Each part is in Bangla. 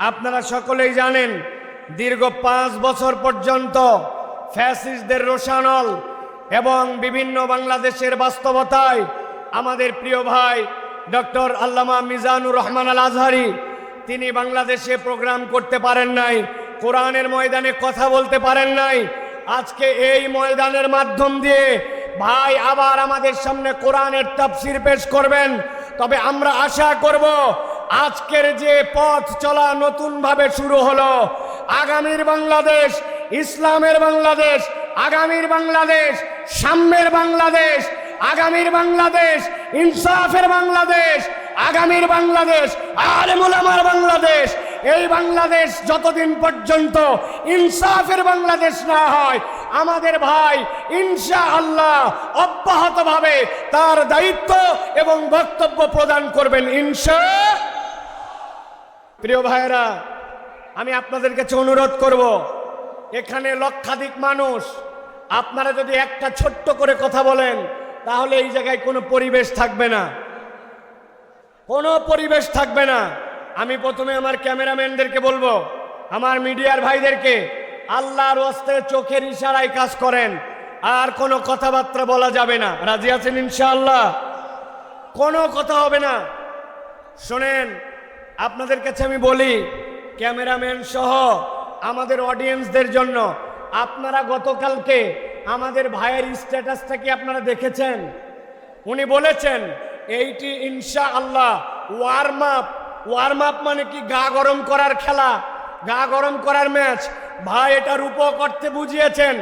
আপনারা সকলেই জানেন, দীর্ঘ পাঁচ বছর পর্যন্ত ফ্যাসিস্টদের রোশানল এবং বিভিন্ন বাংলাদেশের বাস্তবতায় আমাদের প্রিয় ভাই ডক্টর আল্লামা মিজানুর রহমান আল আজহারি তিনি বাংলাদেশে প্রোগ্রাম করতে পারেন নাই, কোরআনের ময়দানে কথা বলতে পারেন নাই, আজকে এই ময়দানের মাধ্যম দিয়ে ভাই আবার আমাদের সামনে কোরআনের তাফসির পেশ করবেন। তবে আমরা আশা করব আজকের যে পথ চলা নতুনভাবে শুরু হলো, আগামীর বাংলাদেশ, ইসলামের বাংলাদেশ, আগামীর বাংলাদেশ, সাম্যের বাংলাদেশ, আগামীর বাংলাদেশ, ইনসাফের বাংলাদেশ, আগামীর বাংলাদেশ, আলেমুল আমার বাংলাদেশ। এই বাংলাদেশ যতদিন পর্যন্ত ইনসাফের বাংলাদেশ না হয়, আমাদের ভাই ইনশা আল্লাহ অব্যাহতভাবে তার দায়িত্ব এবং বক্তব্য প্রদান করবেন ইনশা প্রিয় ভাইরা আমি আপনাদের কাছে অনুরোধ করব, এখানে লক্ষাধিক মানুষ, আপনারা যদি একটা ছোট্ট করে কথা বলেন, তাহলে এই জায়গায় কোনো পরিবেশ থাকবে না। কোনো পরিবেশ থাকবে না। আমি প্রথমে আমার ক্যামেরাম্যানদেরকে বলব, আমার মিডিয়ার ভাইদেরকে, আল্লাহর ওয়াস্তে চোখের ইশারায় কাজ করেন, আর কোনো কথাবার্তা বলা যাবে না। রাজি আছেন ইনশাআল্লাহ? কোনো কথা হবে না। শোনেন আপনাদের কাছে আমি বলি, ক্যামেরাম্যান সহ আমাদের অডিয়েন্সদের জন্য, আপনারা গতকালকে আমাদের ভাইয়ের স্ট্যাটাসটা কি আপনারা দেখেছেন? উনি বলেছেন, এইটি ইনশা আল্লাহ ওয়ার্ম আপ ওয়ার্ম আপ মানে কি গা গরম করার খেলা? গা গরম করার ম্যাচ ভাই, এটা রূপ করতে বুঝিয়েছেন,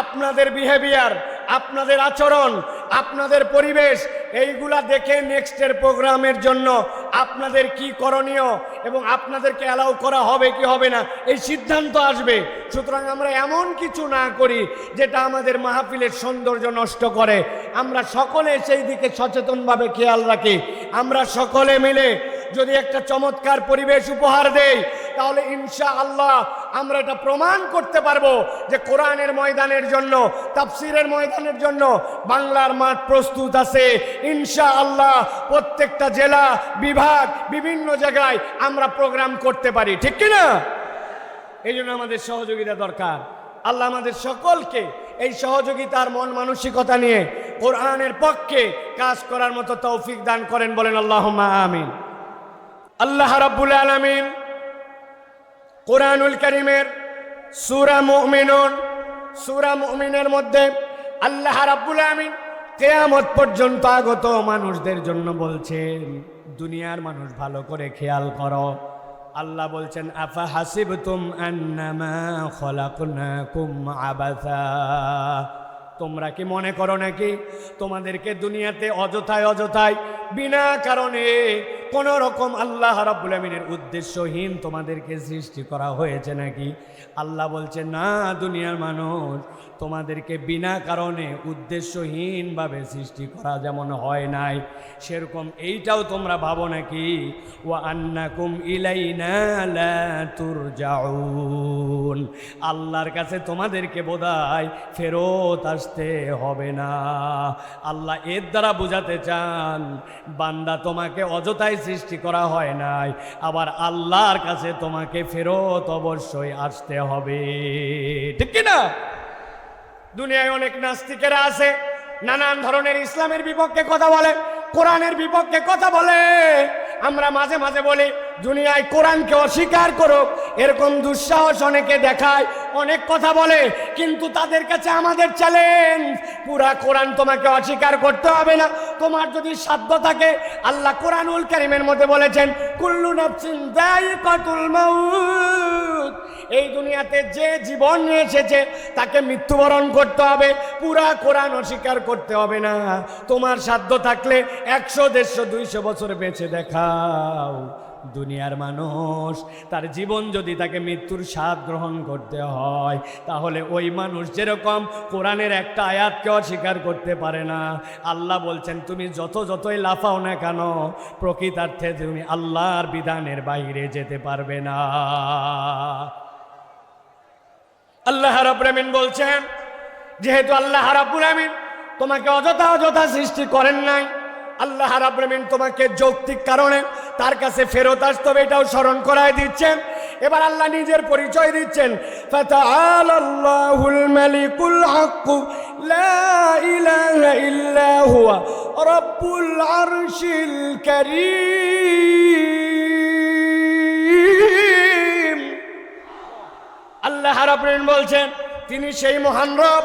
আপনাদের বিহেভিয়ার আপনাদের আচরণ, আপনাদের পরিবেশ, এইগুলা দেখে নেক্সটের প্রোগ্রামের জন্য আপনাদের কি করণীয় এবং আপনাদেরকে অ্যালাউ করা হবে কি হবে না, এই সিদ্ধান্ত আসবে। সুতরাং আমরা এমন কিছু না করি যেটা আমাদের মাহফিলের সৌন্দর্য নষ্ট করে। আমরা সকলে সেই দিকে সচেতনভাবে খেয়াল রাখি। আমরা সকলে মিলে যদি একটা চমৎকার পরিবেশ উপহার দেই, তাহলে ইনশা আল্লাহ আমরা এটা প্রমাণ করতে পারব যে কোরআনের ময়দানের জন্য, তাফসিরের ময়দানের জন্য বাংলার মাঠ প্রস্তুত আছে। ইনশা আল্লাহ প্রত্যেকটা জেলা, বিভাগ, বিভিন্ন জায়গায় আমরা প্রোগ্রাম করতে পারি। ঠিক কি না? এই জন্য আমাদের সহযোগিতা দরকার। আল্লাহ আমাদের সকলকে এই সহযোগিতার মন মানসিকতা নিয়ে কোরআনের পক্ষে কাজ করার মতো তৌফিক দান করেন বলেন আল্লাহ আমিন। আল্লাহ রাব্বুল আলামিন কোরআনুল করিমের সুরা মুমিনুন, সুরা মুমিনের মধ্যে আল্লাহ রাব্বুল আলামিন কেয়ামত পর্যন্ত আগত মানুষদের জন্য বলছেন, দুনিয়ার মানুষ ভালো করে খেয়াল করো। আল্লাহ বলছেন, আফা হাসিব হাসিবতুম আন্নামা খলাকনাকুম আবাসা? তোমরা কি মনে করো নাকি? তোমাদেরকে দুনিয়াতে অযথায় অযথায়, বিনা কারণে কোনো রকম আল্লাহ রাবুল আমিনের উদ্দেশ্যহীন তোমাদেরকে সৃষ্টি করা হয়েছে নাকি? আল্লাহ বলছে, না, দুনিয়ার মানুষ, তোমাদেরকে বিনা কারণে উদ্দেশ্যহীনভাবে সৃষ্টি করা যেমন হয় নাই। সেরকম এইটাও তোমরা ভাবো নাকি? ও আন্নাকুম ইলাইনা লা তুরজাউন। আল্লাহর কাছে তোমাদেরকে বোধহয় ফেরত আসতে হবে না। আল্লাহ এর দ্বারা বোঝাতে চান, বান্দা তোমাকে অযথায় সৃষ্টি করা হয় নাই, আবার আল্লাহর কাছে তোমাকে ফেরত অবশ্যই আসতে হবে। ঠিক কি না দুনিয়ায় অনেক নাস্তিকেরা আছে, নানান ধরনের ইসলামের বিপক্ষে কথা বলে, কোরআনের বিপক্ষে কথা বলে। আমরা মাঝে মাঝে বলি, দুনিয়ায় কোরআনকে অস্বীকার করুক, এরকম দুঃসাহস অনেকে দেখায়, অনেক কথা বলে, কিন্তু তাদের কাছে আমাদের চ্যালেঞ্জ পুরা কোরআন তোমাকে অস্বীকার করতে হবে না। তোমার যদি সাধ্য থাকে, আল্লাহ কোরআনুল কারিমের মধ্যে বলেছেন, কুল্লু নাফসিন দায়িকাতুল মাউত। এই দুনিয়াতে যে জীবন নিয়ে এসেছে, তাকে মৃত্যুবরণ করতে হবে। পুরা কোরআন অস্বীকার করতে হবে না। তোমার সাধ্য থাকলে একশো, দেড়শো, দুইশো বছর বেঁচে দেখাও। দুনিয়ার মানুষ, তার জীবন যদি তাকে মৃত্যুর স্বাদ গ্রহণ করতে হয়, তাহলে ওই মানুষ যেরকম কোরআনের একটা আয়াতকে অস্বীকার করতে পারে না। আল্লাহ বলছেন, তুমি যত যতই লাফাও না কেন, প্রকৃতার্থে তুমি আল্লাহর বিধানের বাইরে যেতে পারবে না। আল্লাহ বলছেন, যেহেতু আল্লাহ আমিন তোমাকে অযথা অযথা সৃষ্টি করেন নাই আল্লাহ রাব্বুল তোমাকে যৌক্তিক কারণে তার কাছে ফেরত আসতে হবে, এটাও স্মরণ করায় দিচ্ছেন। এবার আল্লাহ নিজের পরিচয় দিচ্ছেন। আল্লাহ রাব্বুল বলছেন, তিনি সেই মহান রব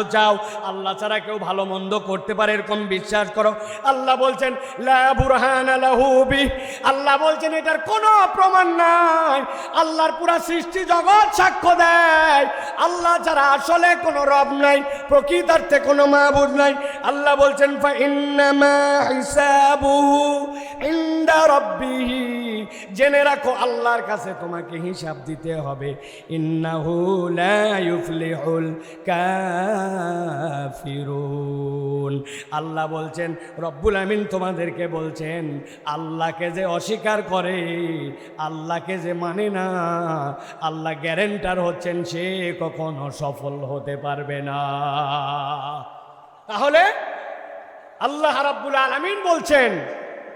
চাও আল্লাহ ছাড়া কেউ ভালো মন্দ করতে পারে, এরকম বিশ্বাস করো। আল্লাহ বলছেন, লা বুরহানা আল্লাহ বলছেন, এটার কোনো প্রমাণ নাই। আল্লাহর পুরা সৃষ্টি জগৎ সাক্ষ্য দেয়। আল্লাহ ছাড়া আসলে কোনো রব নাই, প্রকৃতার্থে কোনো মাহবুদ নাই। আল্লাহ বলছেন, ফা ইন্নামা ইনদা জেনে রাখো, আল্লাহর কাছে তোমাকে হিসাব দিতে হবে। আল্লাহ বলছেন, রব্বুল আমিন তোমাদেরকে বলছেন, আল্লাহকে যে অস্বীকার করে, আল্লাহকে যে মানে না, আল্লাহ গ্যারেন্টার হচ্ছেন, সে কখনো সফল হতে পারবে না। তাহলে আল্লাহ রাব্বুল আলামিন বলছেন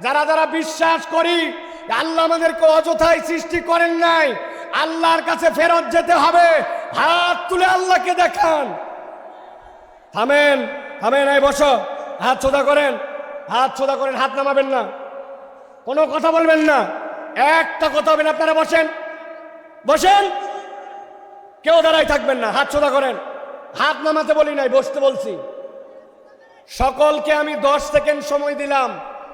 যারা যারা বিশ্বাস করি, আল্লাহ আমাদেরকে অযথায় সৃষ্টি করেন নাই, আল্লাহর কাছে ফেরত যেতে হবে। হাত তুলে আল্লাহকে দেখান। থামেন থামেন, এই বসো। হাত সোজা করেন, হাত সোজা করেন, হাত নামাবেন না। কোনো কথা বলবেন না। একটা কথা হবে না আপনারা বসেন। বসেন। কেউ দাঁড়াই থাকবেন না, হাত সোজা করেন। হাত নামাতে বলি নাই, বসতে বলছি। সকলকে আমি দশ সেকেন্ড সময় দিলাম।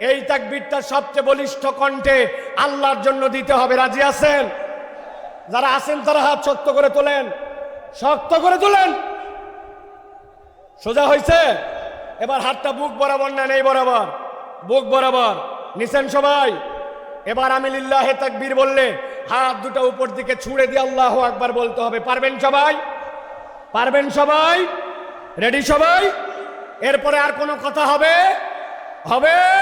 এই তাকবীরটা সবচেয়ে বলিষ্ঠ কণ্ঠে আল্লাহর জন্য দিতে হবে। রাজি আছেন? যারা আছেন, তারা হাত শক্ত করে তোলেন। শক্ত করে তোলেন। সোজা হয়েছে এবার হাতটা বুক বরাবর না, নেই বরাবর। বুক বরাবর। নিছেন সবাই? এবার আমি লিল্লাহে তাকবীর বললে হাত দুটো উপর দিকে ছুঁড়ে দিয়ে আল্লাহ একবার বলতে হবে। পারবেন সবাই? পারবেন সবাই? রেডি সবাই? এরপরে আর কোনো কথা হবে? হবে?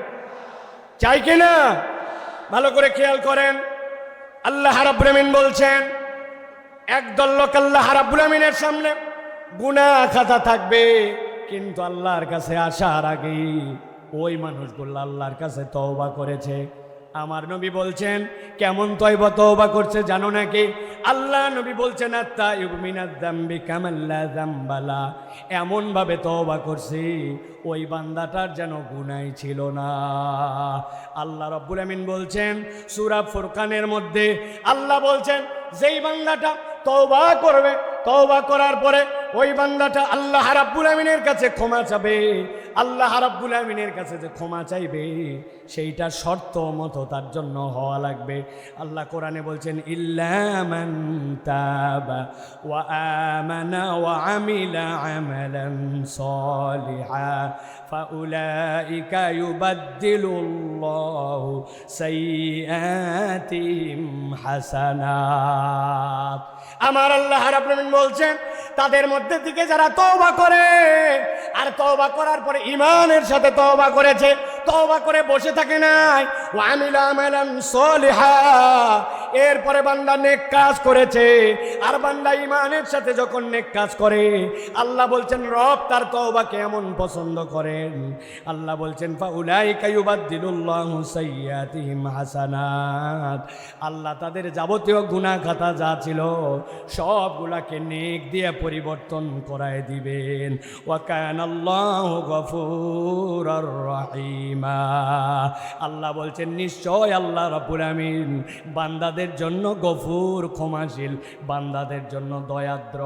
চাই কিনা ভালো করে খেয়াল করেন। আল্লাহ হারাবুলামিন বলছেন, একদল লোক আল্লাহ হারাবুলামিনের সামনে গুণা খাতা থাকবে, কিন্তু আল্লাহর কাছে আসার আগে ওই মানুষগুলো আল্লাহর কাছে তওবা করেছে। আমার নবী বলছেন, কেমন তয়বা তওবা করছে জানো নাকি? আল্লাহ নবী বলছেন আত্মা ইউমিনাদ দাম্বি কামাল্লা দাম্বালা এমন ভাবে তওবা করছি, ওই বান্দাটার যেন গুনাই ছিল না। আল্লাহ রব্বুল আমিন বলছেন, সূরা ফুরকানের মধ্যে আল্লাহ বলছেন, যেই বান্দাটা তওবা করবে, তওবা করার পরে ওই বান্দাটা আল্লাহ রাব্বুল আমিনের কাছে ক্ষমা চাবে। আল্লাহ রাব্বুল আমিনের কাছে যে ক্ষমা চাইবে, সেইটা শর্ত মতো তার জন্য হওয়া লাগবে। আল্লাহ কোরআনে বলছেন ইল্লামান ওয়া আমানা ওয়া আমিলা সলিহা আমার আল্লাহ রাব্বুল বলছেন, তাদের মধ্যে থেকে যারা তওবা করে, আর তওবা করার পরে ইমানের সাথে তওবা করেছে তওবা করে বসে থাকে নাই। ওয়ামিলা আমালান সলিহা। এরপরে বান্দা নেক কাজ করেছে। আর বান্দা ইমানের সাথে যখন নেক কাজ করে, আল্লাহ বলছেন, রব তার তওবাকে এমন পছন্দ করেন। আল্লাহ বলছেন আল্লাহ তাদের যাবতীয় গুনাহ খাতা যা ছিল, সবগুলাকে নেক দিয়ে পরিবর্তন করায় দিবেন। ওয়াকান আল্লাহ গফুর রহিমা। আল্লাহ বলছেন, নিশ্চয় আল্লাহ রাব্বুল আমিন বান্দাদের জন্য গফুর, ক্ষমাশীল, বান্দাদের জন্য দয়াদ্র।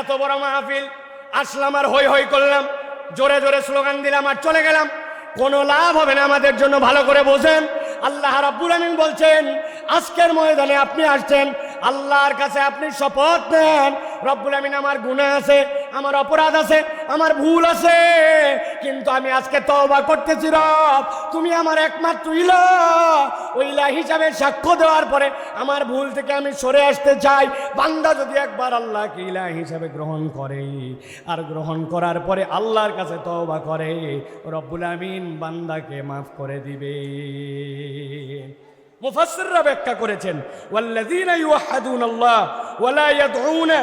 এত বড় মাহফিল, আসলাম আর হই হই করলাম, জোরে জোরে স্লোগান দিলাম আর চলে গেলাম। কোনো লাভ হবে না আমাদের জন্য, ভালো করে বোঝেন। আল্লাহ রাব্বুল আমিন বলছেন, আজকের ময়দানে আপনি আসছেন, আল্লাহর কাছে আপনি শপথ নেন। রব্বুল আমিন আমার গুনাহ আছে আমার অপরাধ আছে, আমার ভুল আছে, কিন্তু আমি আজকে তওবা করতেছি রব। তুমি আমার একমাত্র ইলা ইলা হিসাবে সাক্ষ্য দেওয়ার পরে আমার ভুল থেকে আমি সরে আসতে চাই। বান্দা যদি একবার আল্লাহকে ইলা হিসাবে গ্রহণ করে, আর গ্রহণ করার পরে আল্লাহর কাছে তওবা করে, রব্বুল আমিন বান্দাকে মাফ করে দিবে। মুফাসসিররা ব্যাখ্যা করেছেন, ওয়াল্লাযীনা ইউহাদুনাল্লাহ ওয়ালা ইয়াদউনা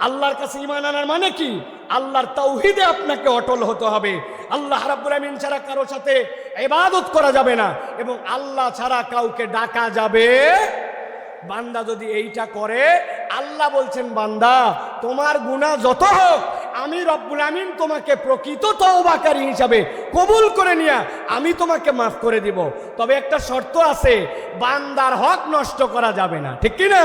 আল্লাহর কাছে ঈমান আনার মানে কি? আল্লাহর তাওহীদে আপনাকে অটল হতে হবে। আল্লাহ রাব্বুল আমিন ছাড়া কারও সাথে ইবাদত করা যাবে না। এবং আল্লাহ ছাড়া কাউকে ডাকা যাবে। বান্দা যদি এইটা করে, আল্লাহ বলছেন, বান্দা, তোমার গুনাহ যত হোক, আমি রব্বুল আমিন তোমাকে প্রকৃত তওবাকারী হিসাবে কবুল করে নিয়া আমি তোমাকে মাফ করে দিব। তবে একটা শর্ত আছে, বান্দার হক নষ্ট করা যাবে না। ঠিক কি না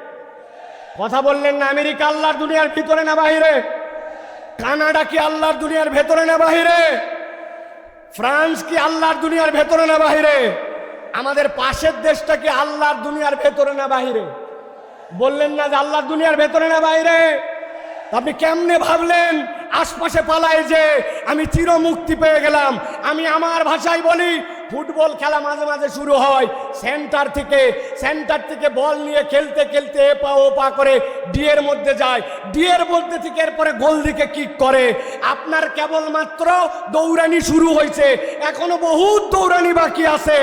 কথা বললেন না, আমেরিকা আল্লাহর দুনিয়ার ভিতরে না বাহিরে? কানাডা কি আল্লাহর দুনিয়ার ভেতরে না বাহিরে? ফ্রান্স কি আল্লাহর দুনিয়ার ভেতরে না বাহিরে? আমাদের পাশের দেশটা কি আল্লাহর দুনিয়ার ভেতরে না বাহিরে? বললেন না যে আল্লাহর দুনিয়ার ভেতরে না বাইরে আপনি কেমনে ভাবলেন? আশপাশে পালায় যে আমি চির মুক্তি পেয়ে গেলাম। আমি আমার ভাষায় বলি ফুটবল খেলা মাঝে মাঝে শুরু হয়। সেন্টার থেকে সেন্টার থেকে বল নিয়ে খেলতে খেলতে এ পা, ও পা করে ডিয়ের মধ্যে যায়। ডিয়ের মধ্যে থেকে এরপরে গোল দিকে কিক করে। আপনার কেবলমাত্র দৌড়ানি শুরু হয়েছে। এখনও বহুত দৌড়ানি বাকি আছে।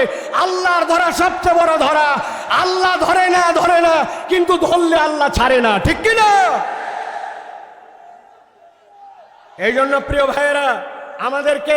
আল্লাহর ধরা সবচেয়ে বড় ধরা। আল্লাহ ধরে না ধরে না, কিন্তু ধরলে আল্লাহ ছাড়ে না। ঠিক কি না এই জন্য প্রিয় ভাইয়েরা, আমাদেরকে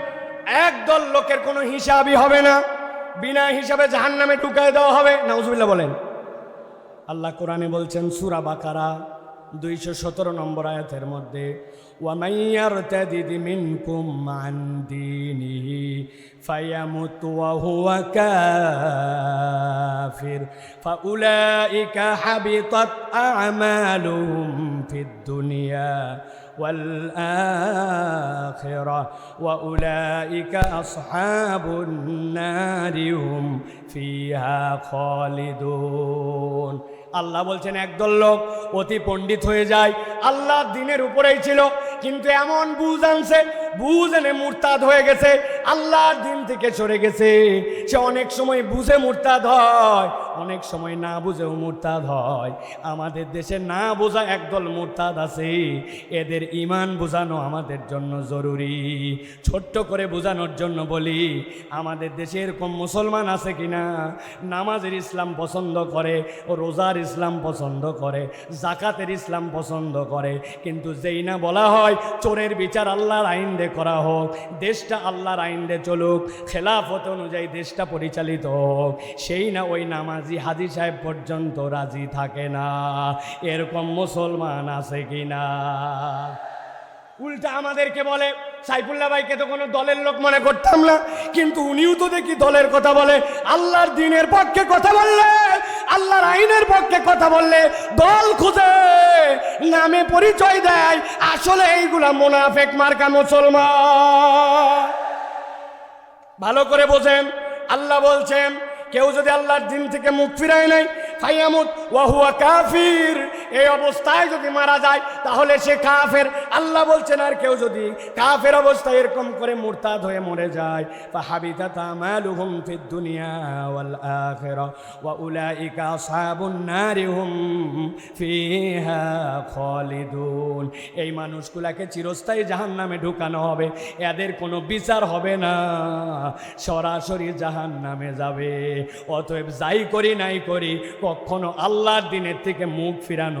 একদল লোকের কোনো হিসাবই হবে না। বিনা হিসাবে জাহান নামে ঢুকায় দেওয়া হবে। নাউজুবিল্লাহ বলেন। আল্লাহ কোরআনে বলছেন, সুরা বাকারা, দুইশো সতেরো নম্বর আয়াতের মধ্যে ওয়ামাইয়ার দুনিয়া। والآخرة وأولئك أصحاب النار هم فيها خالدون আল্লাহ বলছেন একদল লোক অতি পণ্ডিত হয়ে যায় আল্লাহ দিনের উপরেই ছিল কিন্তু এমন বুঝ আনছে বুঝ এনে মুরতাদ হয়ে গেছে, আল্লাহর দিন থেকে সরে গেছে। সে অনেক সময় বুঝে মুরতাদ হয়, অনেক সময় না বুঝেও মুরতাদ হয়। আমাদের দেশে না বোঝা একদল মুরতাদ আছে। এদের ইমান বোঝানো আমাদের জন্য জরুরি। ছোট্ট করে বোঝানোর জন্য বলি, আমাদের দেশে এরকম মুসলমান আছে কিনা? নামাজের ইসলাম পছন্দ করে ও রোজার ইসলাম পছন্দ করে, জাকাতের ইসলাম পছন্দ করে। কিন্তু যেই না বলা হয়, চোরের বিচার আল্লাহর আইন দে করা হোক, দেশটা আল্লাহর আইন চলুক, খেলাফত অনুযায়ী দেশটা পরিচালিত হোক, সেই না ওই নামাজি হাজি সাহেব পর্যন্ত রাজি থাকে না। এরকম মুসলমান আছে কিনা উল্টা আমাদেরকে বলে, সাইফুল্লাহ ভাইকে তো কোনো দলের লোক মনে করতাম না, কিন্তু উনিও তো দেখি দলের কথা বলে, আল্লাহর দিনের পক্ষে কথা বললে। আল্লাহর আইনের পক্ষে কথা বললে দল খুঁজে। নামে পরিচয় দেয়, আসলে এইগুলা মোনাফেক মার্কা মুসলমান। ভালো করে বোঝেন, আল্লাহ বলছেন, কেউ যদি আল্লাহর দিন থেকে মুখ ফিরায় নাই ফাইয়ামুত ওয়াহুয়া কাফির। এই অবস্থায় যদি মারা যায়, তাহলে সে কাফের। আল্লাহ বলছেন, আর কেউ যদি কাফের অবস্থায় এরকম করে মুরতাদ হয়ে মরে যায় দুনিয়া উলাইকা এই মানুষগুলাকে চিরস্থায়ী জাহান্নামে ঢুকানো হবে। এদের কোনো বিচার হবে না। সরাসরি জাহান্নামে যাবে। অতএব যাই করি নাই করি, কখনো আল্লাহর দিনের থেকে মুখ ফিরানো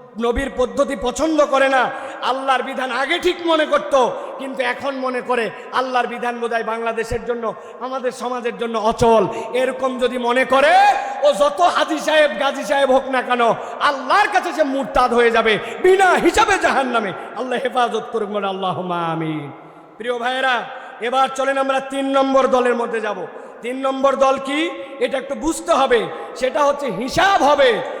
নবীর পদ্ধতি পছন্দ করে না, আল্লাহর বিধান আগে ঠিক মনে করত, কিন্তু এখন মনে করে আল্লাহর বিধান বোধহয় বাংলাদেশের জন্য, আমাদের সমাজের জন্য অচল। এরকম যদি মনে করে, ও যত হাজি সাহেব, গাজী সাহেব হোক না কেন, আল্লাহর কাছে সে মুরতাদ হয়ে যাবে, বিনা হিসাবে জাহান নামে আল্লাহ হেফাজত করুক মানে আল্লাহ আমিন। প্রিয় ভাইয়েরা, এবার চলেন আমরা তিন নম্বর দলের মধ্যে যাব। তিন নম্বর দল কি? এটা একটু বুঝতে হবে। সেটা হচ্ছে হিসাব হবে।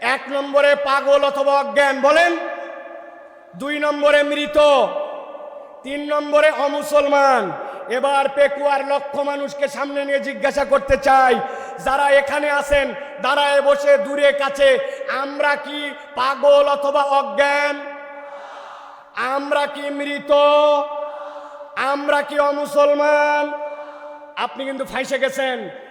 এক নম্বরে পাগল অথবা অজ্ঞান, বলেন। দুই নম্বরে মৃত, তিন নম্বরে অমুসলমান। এবার পেকুয়ার লক্ষ মানুষকে সামনে নিয়ে জিজ্ঞাসা করতে চাই, যারা এখানে আছেন, দাঁড়ায় বসে দূরে কাছে, আমরা কি পাগল অথবা অজ্ঞান? আমরা কি মৃত? আমরা কি অমুসলমান? আপনি কিন্তু ফাইসে গেছেন।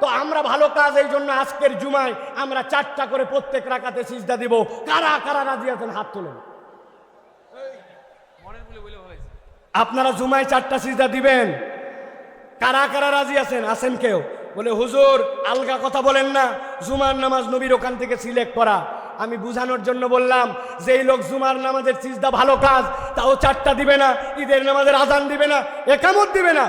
তো আমরা ভালো কাজ এই জন্য আজকের জুমায় আমরা চারটা করে প্রত্যেক রাকাতে সিজদা দিব। কারা কারা রাজি আছেন? হাত তোলেন। আপনারা জুমায় চারটা সিজদা দিবেন। কারা কারা রাজি আছেন? আছেন কেউ? বলে, হুজুর, আলগা কথা বলেন না। জুমার নামাজ নবীর ওখান থেকে সিলেক্ট করা। আমি বুঝানোর জন্য বললাম, যেই লোক জুমার নামাজের সিজদা ভালো কাজ, তাও চারটা দিবে না। ঈদের নামাজের আজান দিবে না। একামত দিবে না।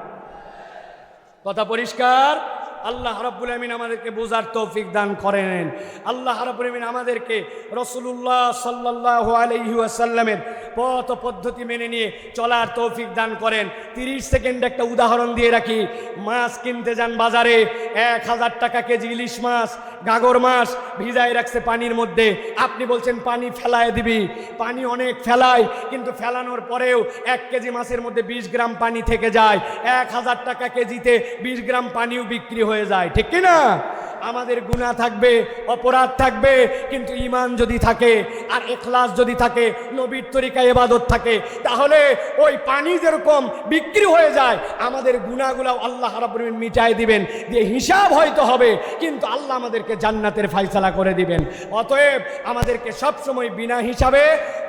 কথা পরিষ্কার? আল্লাহ রাব্বুল আমিন আমাদেরকে বোঝার তৌফিক দান করেন। আল্লাহ রাব্বুল আমিন আমাদেরকে রসুল্লাহ সাল্লাহ আলহি আসাল্লামের পথ পদ্ধতি মেনে নিয়ে চলার তৌফিক দান করেন। তিরিশ সেকেন্ড একটা উদাহরণ দিয়ে রাখি। মাছ কিনতে যান বাজারে, এক হাজার টাকা কেজি ইলিশ মাছ গাগর মাছ ভিজায় রাখছে পানির মধ্যে। আপনি বলছেন, পানি ফেলায় দিবি? পানি অনেক ফেলায়, কিন্তু ফেলানোর পরেও এক কেজি মাছের মধ্যে বিশ গ্রাম পানি থেকে যায়। এক হাজার টাকা কেজিতে বিশ গ্রাম পানিও বিক্রি হয়ে যায়। ঠিক কি না আমাদের গুণা থাকবে, অপরাধ থাকবে, কিন্তু ইমান যদি থাকে আর এখলাস যদি থাকে, নবীর তরিকা এবাদত থাকে, তাহলে ওই পানি যেরকম বিক্রি হয়ে যায়, আমাদের গুণাগুলাও আল্লাহ আলামিন মিটাই দিবেন। দিয়ে হিসাব হয়তো হবে, কিন্তু আল্লাহ আমাদেরকে জান্নাতের ফাইসালা করে দিবেন। অতএব আমাদেরকে সবসময় বিনা হিসাবে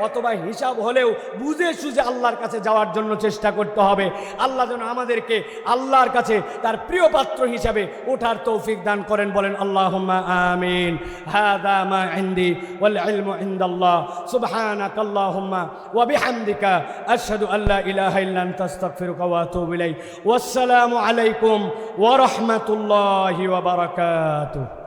অথবা হিসাব হলেও বুঝে সুঝে আল্লাহর কাছে যাওয়ার জন্য চেষ্টা করতে হবে। আল্লাহ যেন আমাদেরকে আল্লাহর কাছে তার প্রিয় পাত্র হিসাবে ওঠার তৌফিক দান করেন বলেন আল্লাহুম্মা আমিন হাদা মা ইনদি ওয়াল ইলমু ইনদাল্লাহ সুবহানাক আল্লাহুম্মা ওয়া বিহামদিকা আশহাদু আল্লা ইলাহা ইল্লা আনতা আস্তাগফিরুকা ওয়া আতুবু ইলাইক ওয়াসসালামু আলাইকুম ওয়া রাহমাতুল্লাহি ওয়া বারাকাতুহু